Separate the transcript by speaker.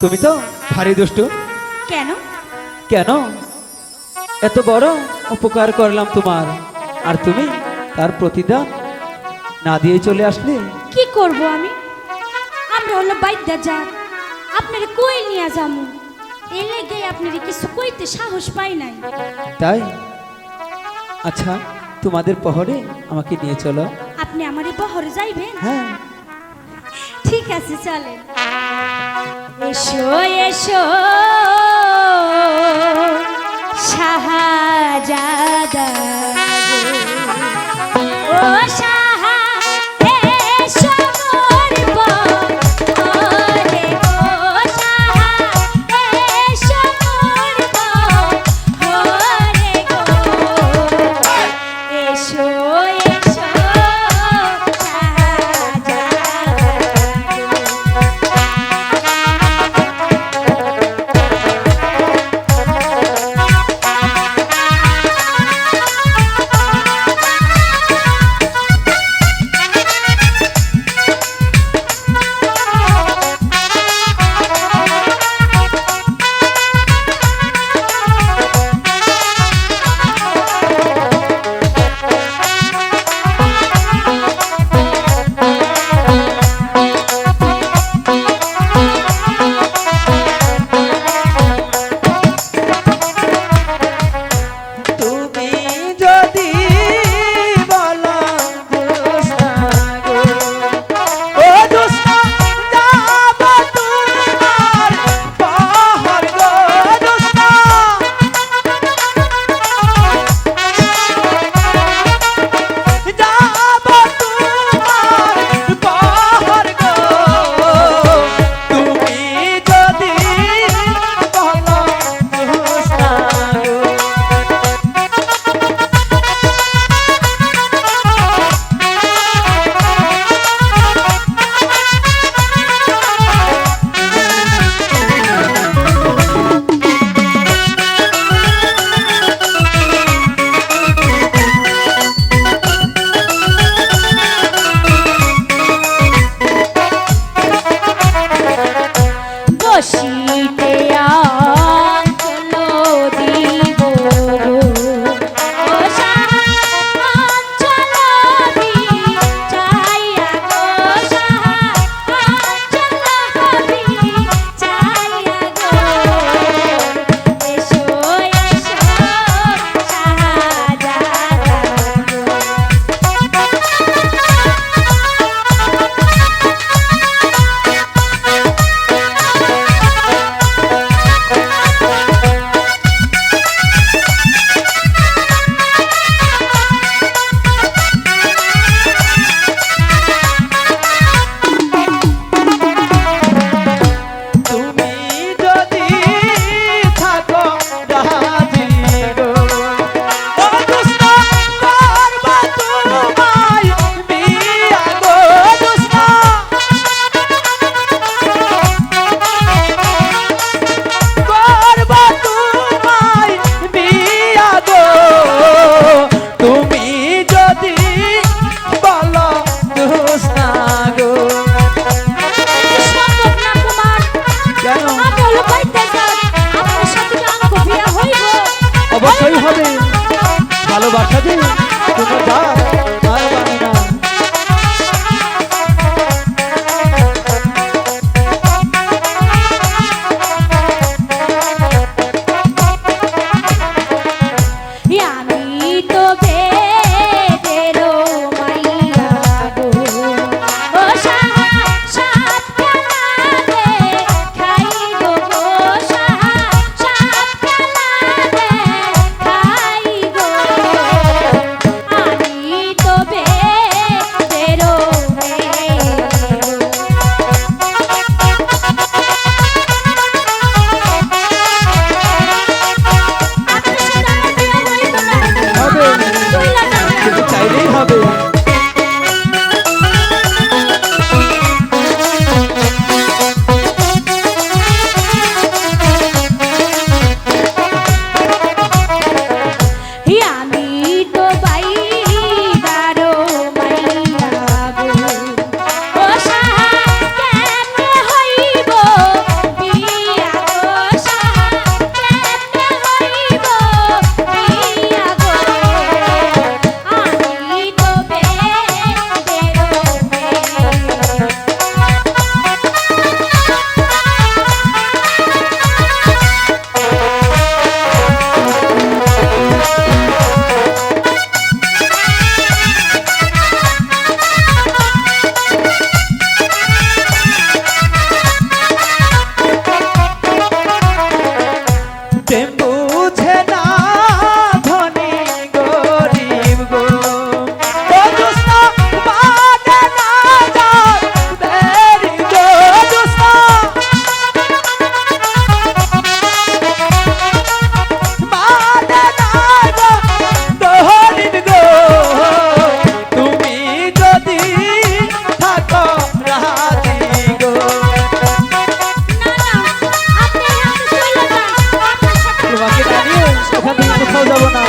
Speaker 1: তুমি তো ভারী দুষ্টু।
Speaker 2: কেন?
Speaker 1: কেন? এত বড় উপকার করলাম তোমার। আর তুমি তার প্রতিদান না দিয়ে চলে আসলে?
Speaker 2: কি করব আমি? আমরা হলো বাইদ্যা যা আপনার কই নিয়ে যামু? এ লেগে আপনার কিছু কইতে সাহস পাই নাই।
Speaker 1: তাই? আচ্ছা তোমাদের পহরে আমাকে নিয়ে চলো।
Speaker 2: আপনি আমার বহরে যাইবেন?
Speaker 1: হ্যাঁ।
Speaker 2: ঠিক আছে চলে এসো এসো। শাহজাদা ও
Speaker 1: তুমি যা বাইরে হবে।
Speaker 2: Thank.